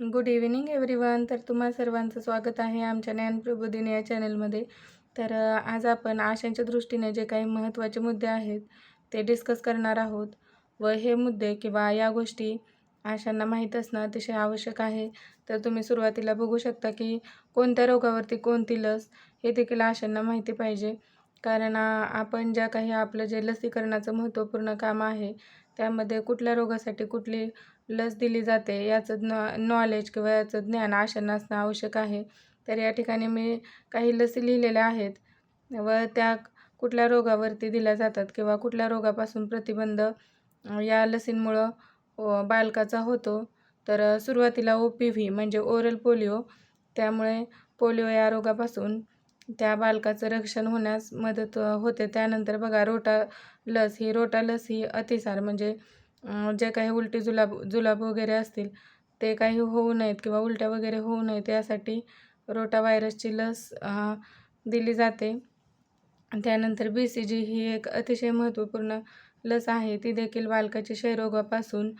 Good evening everyone तर तुम्हा सर्वांचं स्वागत आहे आमच्या ज्ञान प्रबोधिनी या चॅनलमध्ये तर आज आपण आशांच्या दृष्टीने जे काही महत्त्वाचे मुद्दे आहेत ते डिस्कस करणार आहोत. व हे मुद्दे किंवा या गोष्टी आशांना माहीत असणं अतिशय आवश्यक आहे. तर तुम्ही सुरुवातीला बघू शकता की कोणत्या रोगावरती कोणती लस हे देखील आशांना माहिती पाहिजे. कारण आपण ज्या काही आपलं जे लसीकरणाचं महत्त्वपूर्ण काम आहे त्यामध्ये कुठल्या रोगासाठी कुठली लस दिली जाते. याचं न नॉलेज किंवा याचं ज्ञान आशांना असणं आवश्यक आहे. तर या ठिकाणी मी काही लसी लिहिलेल्या आहेत व त्या कुठल्या रोगावरती दिल्या जातात किंवा कुठल्या रोगापासून प्रतिबंध या लसींमुळं बालकाचा होतो. तर सुरुवातीला ओ पी व्ही म्हणजे ओरल पोलिओ त्यामुळे पोलिओ या रोगापासून त्या बालकाचं रक्षण होण्यास मदत होते. त्यानंतर बघा रोटा लस ही रोटा लस ही अतिसार म्हणजे जे काही उलटी जुलाब जुलाब वगैरे असतील ते काही होऊ नयेत किंवा उलट्या वगैरे होऊ नयेत यासाठी रोटा व्हायरसची लस दिली जाते. त्यानंतर बी सी जी ही एक अतिशय महत्त्वपूर्ण लस आहे. ती देखील बालकाची क्षयरोगापासून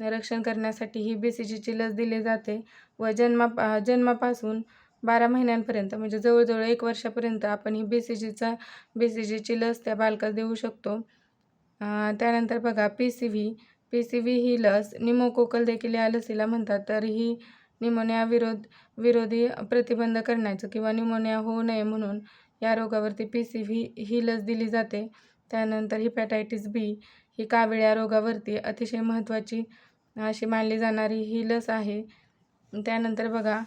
रक्षण करण्यासाठी ही बी सी जीची लस दिली जाते. व जन्मा जन्मापासून बारा महिन्यांपर्यंत म्हणजे जवळजवळ एक वर्षापर्यंत आपण ही बी सी जीचा बी सी जीची लस त्या बालकास देऊ शकतो. त्यानंतर बघा P C V P C V ही लस निमोकोकल देखील या लसीला म्हणतात तर ही निमोनिया विरोध विरोधी प्रतिबंध करण्याचं किंवा निमोनिया होऊ नये म्हणून या रोगावरती पी सी व्ही ही लस दिली जाते. त्यानंतर हिपॅटायटिस बी ही कावीळ रोगावरती अतिशय महत्त्वाची अशी मानली जाणारी ही लस आहे. त्यानंतर बघा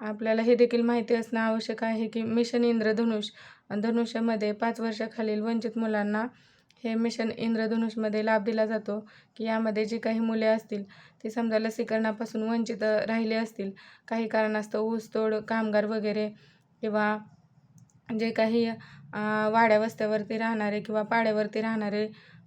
आपल्याला हे देखील माहिती असणं आवश्यक आहे की मिशन इंद्रधनुष धनुष्यामध्ये पाच वर्षाखालील वंचित मुलांना हे मिशन इंद्रधनुषमध्ये लाभ दिला जातो की यामध्ये जी काही मुले असतील ती समजा लसीकरणापासून वंचित राहिले असतील काही कारणास्तव ऊसतोड कामगार वगैरे किंवा जे काही वाड्या वस्त्यावरती राहणारे किंवा पाड्यावरती राहणारे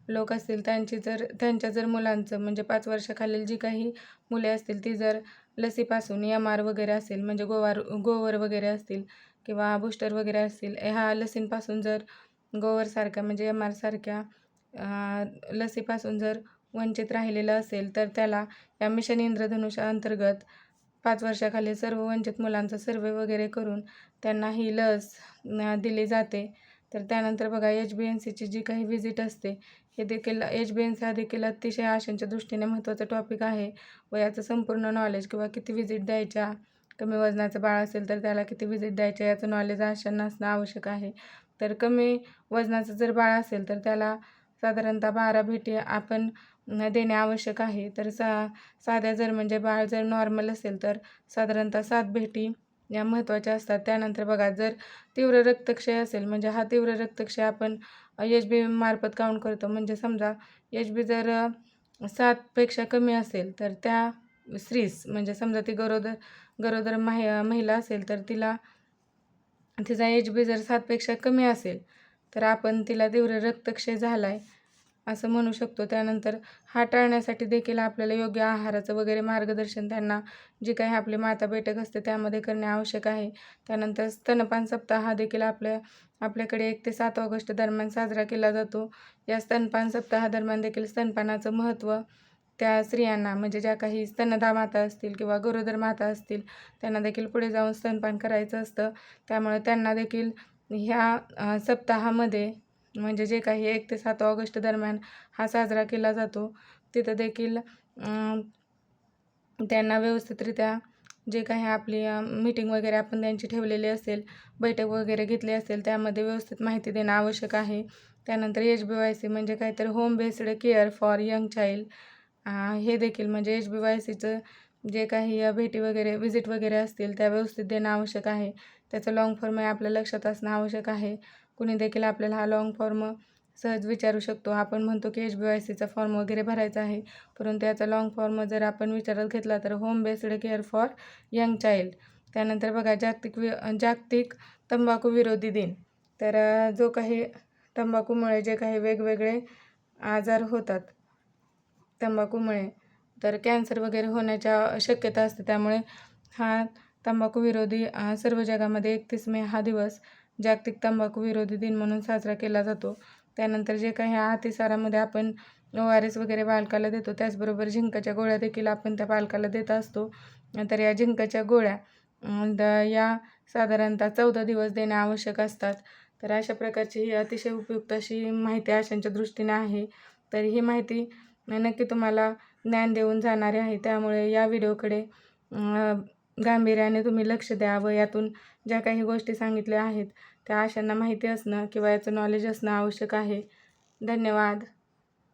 लोक असतील त्यांची जर त्यांच्या जर मुलांचं म्हणजे पाच वर्षाखालील जी काही मुले असतील ती जर लसीपासून एम आर वगैरे असेल म्हणजे गोवार गोवर वगैरे असतील किंवा बूस्टर वगैरे असतील ह्या लसींपासून जर गोवरसारख्या म्हणजे एम आरसारख्या लसीपासून जर वंचित राहिलेलं असेल तर त्याला या मिशन इंद्रधनुष्या अंतर्गत पाच वर्षाखाली सर्व वंचित मुलांचा सर्वे वगैरे करून त्यांना ही लस दिली जाते. तर त्यानंतर बघा एच बी एन सीची जी काही व्हिजिट असते हे देखील एच बी एन सी हा देखील अतिशय आशांच्या दृष्टीने महत्त्वाचा टॉपिक आहे व याचं संपूर्ण नॉलेज किंवा किती व्हिजिट द्यायच्या कमी वजनाचं बाळ असेल तर त्याला किती व्हिजिट द्यायच्या याचं नॉलेज आशांना असणं आवश्यक आहे. तर कमी वजनाचं जर बाळ असेल तर त्याला साधारणतः बारा भेटी आपण देणे आवश्यक आहे. तर सा साध्या जर म्हणजे बाळ जर नॉर्मल असेल तर साधारणतः सात भेटी या महत्त्वाच्या असतात. त्यानंतर बघा जर तीव्र रक्तक्षय असेल म्हणजे हा तीव्र रक्तक्षय आपण एच बी मार्फत काउंट करतो. म्हणजे समजा एच बी जर सातपेक्षा कमी असेल तर त्या स्त्रीस म्हणजे समजा ती गरोदर गरोदर माहि महिला असेल तर तिला तिचा एच बी जर सातपेक्षा कमी असेल तर आपण तिला तीव्र रक्तक्षय झाला आहे असं म्हणू शकतो. त्यानंतर हा टाळण्यासाठी देखील आपल्याला योग्य आहाराचं वगैरे मार्गदर्शन त्यांना जी काही आपली माता बैठक असते त्यामध्ये करणे आवश्यक आहे. त्यानंतर स्तनपान सप्ताह हा देखील आपल्या आपल्याकडे एक ते सात ऑगस्ट दरम्यान साजरा केला जातो. या स्तनपान सप्ताहादरम्यान देखील स्तनपानाचं महत्त्व त्या स्त्रियांना म्हणजे ज्या काही स्तनदा माता असतील किंवा गरोदर माता असतील त्यांना देखील पुढे जाऊन स्तनपान करायचं असतं. त्यामुळे त्यांना देखील ह्या सप्ताहामध्ये म्हणजे जे काही एक ते सात ऑगस्ट दरम्यान हा साजरा केला जातो तिथं देखील त्यांना व्यवस्थितरित्या जे काही आपली मीटिंग वगैरे आपण त्यांची ठेवलेली असेल बैठक वगैरे घेतली असेल त्यामध्ये व्यवस्थित माहिती देणं आवश्यक आहे. त्यानंतर एच बी वाय सी म्हणजे काहीतरी home based care for young child हे देखील म्हणजे एच बी वाय सीचं जे काही भेटी वगैरे व्हिजिट वगैरे असतील त्या व्यवस्थित देणं आवश्यक आहे. त्याचं लाँग फॉर्म हे आपल्या लक्षात असणं आवश्यक आहे. कुणी देखील आपल्याला हा लाँग फॉर्म सहज विचारू शकतो. आपण म्हणतो की एच बी वाय सीचा फॉर्म वगैरे भरायचा आहे. परंतु याचा लाँग फॉर्म जर आपण विचारात घेतला तर home based care for young child त्यानंतर बघा जागतिक वि जागतिक तंबाखू विरोधी दिन. तर जो काही तंबाखूमुळे जे काही वेगवेगळे आजार होतात तंबाखूमुळे. तर कॅन्सर वगैरे होण्याच्या शक्यता असते. त्यामुळे हा तंबाखू विरोधी सर्व जगामध्ये एकतीस मे हा दिवस जागतिक तंबाखू विरोधी दिन म्हणून साजरा केला जातो. त्यानंतर जे काही ह्या अतिसारामध्ये आपण ओ आर एस वगैरे बालकाला देतो त्याचबरोबर झिंकाच्या गोळ्या देखील आपण त्या बालकाला देत असतो. तर या झिंकाच्या गोळ्या द या साधारणतः चौदा दिवस देणे आवश्यक असतात. तर अशा प्रकारची ही अतिशय उपयुक्त अशी माहिती आशांच्या दृष्टीने आहे. तर ही माहिती नक्की तुम्हाला ज्ञान देऊन जाणारे आहे. त्यामुळे या व्हिडिओकडे गांभीर्याने तुम्ही लक्ष द्या व यातून ज्या काही गोष्टी सांगितल्या आहेत त्या अशांना माहिती असणं किंवा याचं नॉलेज असणं आवश्यक आहे. धन्यवाद.